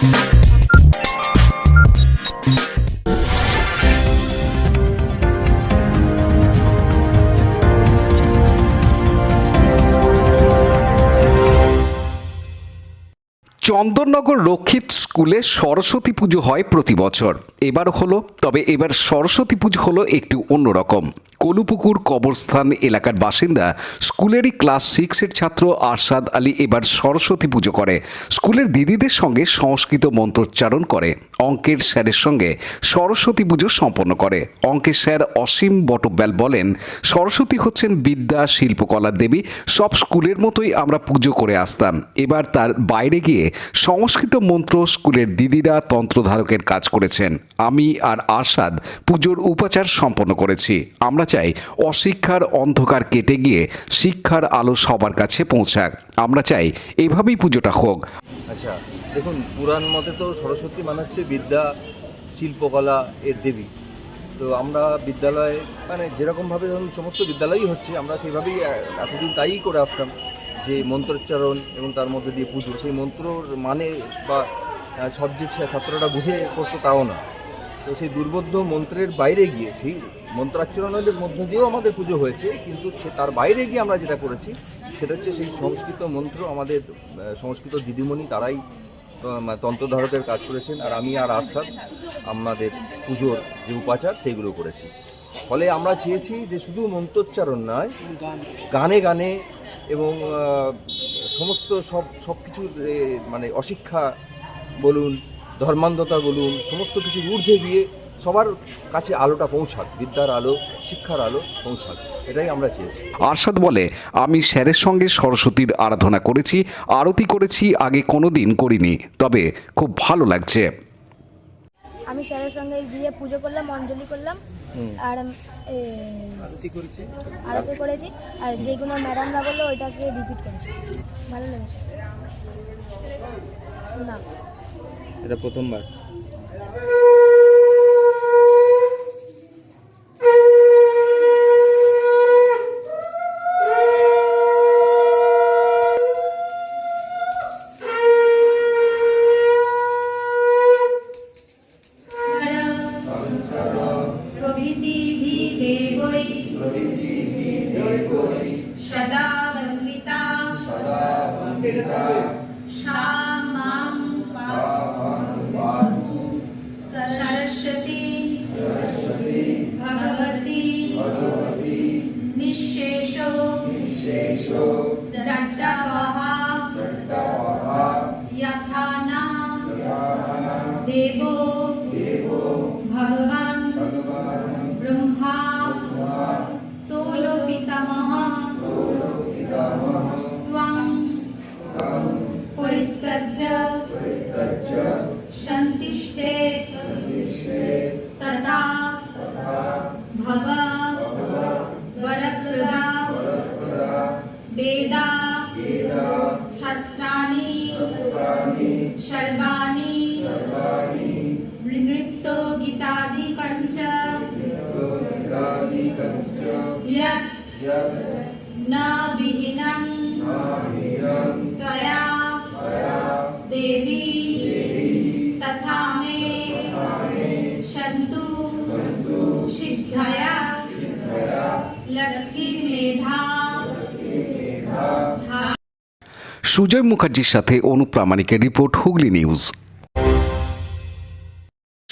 Thank you. Chandannagar রক্ষিত স্কুলে সরস্বতী পুজো হয় প্রতি বছর। এবার হলো, তবে এবার সরস্বতী পুজো হলো একটু অন্যরকম কলুপুকুর কবরস্থান এলাকার বাসিন্দা, স্কুলেরই ক্লাস সিক্সের ছাত্র আরশাদ আলী এবার সরস্বতী পুজো করে। স্কুলের দিদিদের সঙ্গে সংস্কৃত মন্ত্রোচ্চারণ করে। অঙ্কের স্যারের সঙ্গে সরস্বতী পুজো সম্পন্ন করে। অঙ্কের স্যার অসীম বটব্যাল বলেন, সরস্বতী হচ্ছেন বিদ্যা শিল্পকলার দেবী, সব স্কুলের মতোই আমরা পুজো করে আসতাম। এবার তার বাইরে গিয়ে সংস্কৃত মন্ত্র স্কুলের দিদিরা তন্ত্রধারকের কাজ করেছেন। আমি আর আসাদ পুজোর উপাচার সম্পন্ন করেছি। আমরা চাই অশিক্ষার অন্ধকার কেটে গিয়ে শিক্ষার আলো সবার কাছে পৌঁছাক। আমরা চাই এভাবেই পুজোটা হোক। আচ্ছা দেখুন, পুরাণ মতে তো সরস্বতী মানে হচ্ছে বিদ্যা, শিল্পকলা, এর দেবী। তো আমরা বিদ্যালয়ে মানে যেরকমভাবে ধরুন সমস্ত বিদ্যালয়ই হচ্ছে, আমরা সেইভাবেই এতদিন তাই করে আসতাম। যে মন্ত্রোচ্চারণ এবং তার মধ্যে দিয়ে পুজো, সেই মন্ত্রর মানে বা সব যে ছাত্ররা বুঝে করতো তাও না। তো সেই দুর্বোধ্য মন্ত্রের বাইরে গিয়ে, সেই মন্ত্রাচ্চরণের মধ্য দিয়েও আমাদের পুজো হয়েছে, কিন্তু সে তার বাইরে গিয়ে আমরা যেটা করেছি, সেটা হচ্ছে সেই সংস্কৃত মন্ত্র আমাদের সংস্কৃত দিদিমণি তারাই তন্ত্রধারকের কাজ করেছেন, আর আমি আর আসাদ আমাদের পুজোর যে উপাচার, সেইগুলো করেছি। ফলে আমরা চেয়েছি যে শুধু মন্ত্রোচ্চারণ নয়, গানে গানে এবং সমস্ত সব সব কিছু মানে অশিক্ষা বলুন, ধর্মান্ধতা বলুন, সমস্ত কিছুর ঊর্ধ্বে গিয়ে সবার কাছে আলোটা পৌঁছাক, বিদ্যার আলো, শিক্ষার আলো পৌঁছাক, এটাই আমরা চেয়েছি। আরশাদ বলে, আমি স্যারের সঙ্গে সরস্বতীর আরাধনা করেছি, আরতি করেছি, আগে কোনো দিন করিনি, তবে খুব ভালো লাগছে। আমি স্যারের সঙ্গে গিয়ে পুজো করলাম অঞ্জলি করলাম আর আরতি করেছি। আর যেগুলো ম্যাডামরা বলল ওইটাকে রিপিট করেছি। ভালো লেগেছে। না। এটা প্রথমবার? প্রকৃতি বিজয় করি সদা বন্দিতা সদা বন্দিতা শামাং পাতু সরস্বতী সরস্বতী ভগবতী দেবো परित्यज्य सन्तिष्ठे तथा भव। वरप्रदा। वेदा। शस्त्राणि। सर्वाणि। नृत्तो गीतादिकञ्च यत् न विहीनं। त्वया। देवी तथा मे सन्तु सिद्धया लक्ष्मीमेधा धा সুজয় মুখার্জির সাথে অনুপ্রামাণিকের report Hooghly news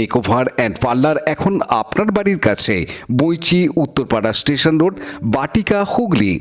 makeover and parlour এখন আপনার বাড়ির কাছে বইচি উত্তরপাড়া স্টেশন রোড বাটিকা হুগলি।